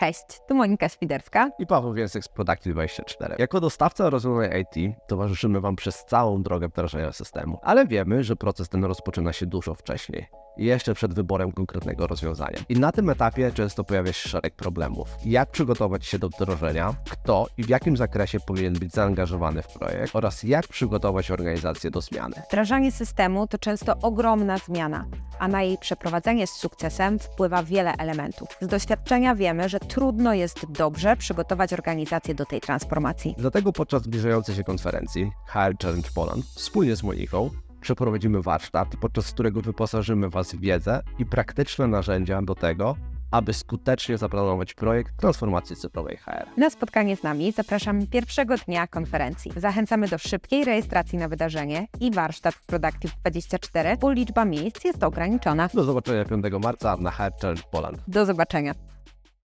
Cześć, tu Monika Świderska. i Paweł Więcek z Productive24. Jako dostawca rozwiązań IT towarzyszymy Wam przez całą drogę wdrażania systemu, ale wiemy, że proces ten rozpoczyna się dużo wcześniej. Jeszcze przed wyborem konkretnego rozwiązania. I na tym etapie często pojawia się szereg problemów. Jak przygotować się do wdrożenia, kto i w jakim zakresie powinien być zaangażowany w projekt oraz jak przygotować organizację do zmiany. Wdrażanie systemu to często ogromna zmiana, a na jej przeprowadzenie z sukcesem wpływa wiele elementów. Z doświadczenia wiemy, że trudno jest dobrze przygotować organizację do tej transformacji. Dlatego podczas zbliżającej się konferencji HR Challenge Poland wspólnie z Moniką przeprowadzimy warsztat, podczas którego wyposażymy Was w wiedzę i praktyczne narzędzia do tego, aby skutecznie zaplanować projekt transformacji cyfrowej HR. Na spotkanie z nami zapraszamy pierwszego dnia konferencji. Zachęcamy do szybkiej rejestracji na wydarzenie i warsztat w Productive24, bo liczba miejsc jest ograniczona. Do zobaczenia 5 marca na HR Challenge Poland. Do zobaczenia.